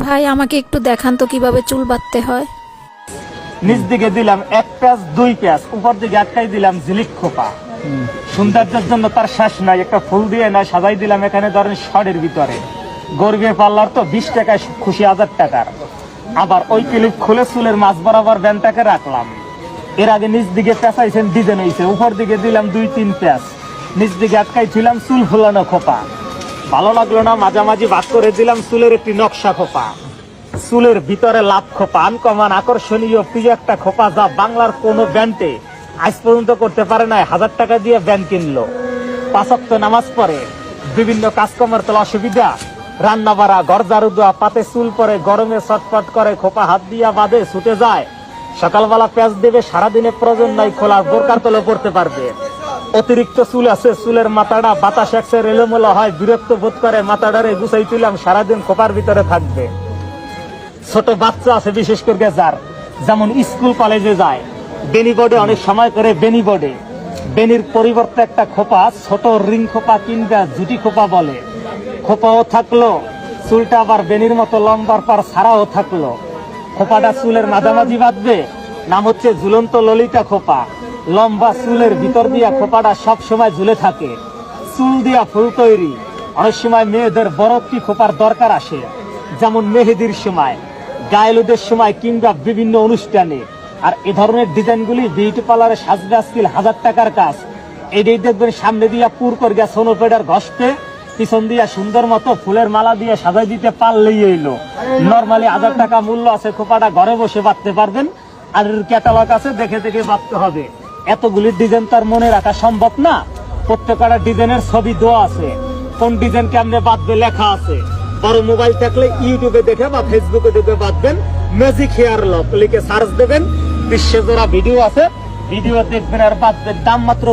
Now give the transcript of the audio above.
ভাই, আমাকে একটু দেখান তো কীভাবে চুল বাঁধতে হয়। নিচ দিকে দিলাম এক প্যাঁচ দুই প্যাঁচ উপর দিকে একটাই দিলাম ঝিলিক খোপা। সৌন্দর্যের জন্য তার শেষ নাই, একটা ফুল দিয়ে না সাজাই দিলাম এখানে ধরেন শরের ভিতরে। গর্বে পাল্লার তো বিশ টাকায় খুশি হাজার টাকার। আবার ওই ক্লিপ খুলে চুলের মাছ বরাবর ব্যানটাকে রাখলাম। এর আগে নিচ দিকে পেঁচাইছেন, ডিজাইন হয়েছে উপর দিকে দিলাম দুই, তিন প্যাঁচ নিচ দিকে আটকাই ছিলাম চুল ফুলানো খোপা। ভালো লাগল না, মাঝামাঝি ভাগ করে দিলাম চুলের একটি নকশা খোপা। চুলের ভিতরে লাভ খোপা, আনকমান, আকর্ষণীয়, প্রিয় একটা খোপা যা বাংলার কোন ব্যান্ডে আজ পর্যন্ত করতে পারে নাই হাজার টাকা দিয়ে ব্যান্ড কিনলো। পাঁচক্ত নামাজ পড়ে, বিভিন্ন কাজকর্মের তোলা অসুবিধা। রান্না বাড়া ঘর ঝাড়ু দেওয়া পাতে চুল পরে, গরমে ছটফট করে, খোপা হাত দিয়া বাঁধে, ছুটে যায়। সকালবেলা প্যাঁচ দেবে, সারাদিনে প্রয়োজন নাই, খোলার বোরকার তলে পড়তে পারবে। অতিরিক্ত চুল আছে, চুলের মাথাটা বাতাস একসের এলোমেলো হয়, বিরক্ত বোধ করে, মাথাটারে গুছাই তুলাম সারাদিন খোপার ভিতরে থাকবে। ছোট বাচ্চা আছে, বিশেষ করে যার। যেমন স্কুল, কলেজে যায়। বেনি বোর্ডে অনেক সময় করে বেনি বোর্ডে। বেনির পরিবর্তে একটা খোপা, ছোট রিং খোপা কিংবা জুটি খোপা বলে। খোপাও থাকল, চুলটা আবার বেনির মতো লম্বার পর ছাড়াও থাকল। খোপাটা চুলের মাঝামাঝি বাঁধবে, নাম হচ্ছে ঝুলন্ত ললিতা খোপা। লম্বা চুলের ভিতর দিয়া খোপাটা সব সময় ঝুলে থাকে। চুল দিয়া ফুল তৈরি। অনেক সময় মেয়েদের একটি খোপার দরকার আসে। যেমন মেহেদির সময়, গায়েলুদের সময় কিংবা বিভিন্ন অনুষ্ঠানে। আর এ ধরনের ডিজাইনগুলি বিউটি পার্লারে সাজবে হাজার টাকার কাজ। এটাই দেখবেন সামনে দিয়া পুর করে গিয়া সোনো পেডার ঘষতে, পিছন দিয়া সুন্দর মতো ফুলের মালা দিয়ে সাজাই দিতে পারলেই এলো নর্মালি হাজার টাকা মূল্য আছে, খোপাটা ঘরে বসে বাঁধতে পারবেন। আর ক্যাটালগ আছে, দেখে দেখে বাঁধতে হবে। এতগুলি ডিজাইন তার মনে রাখা সম্ভব না। প্রত্যেকটা ডিজাইনের ছবি দেওয়া আছে। কোন ডিজাইন কেমনে বাঁধবে লেখা আছে। বড় মোবাইল থাকলে ইউটিউবে দেখে বা ফেসবুকে দেখে বাঁধবেন। ম্যাজিক হেয়ার লক লিখে সার্চ দেবেন। বিশ্বে যারা ভিডিও আছে। ভিডিও দেখবেন আর বাঁধবেন দাম মাত্র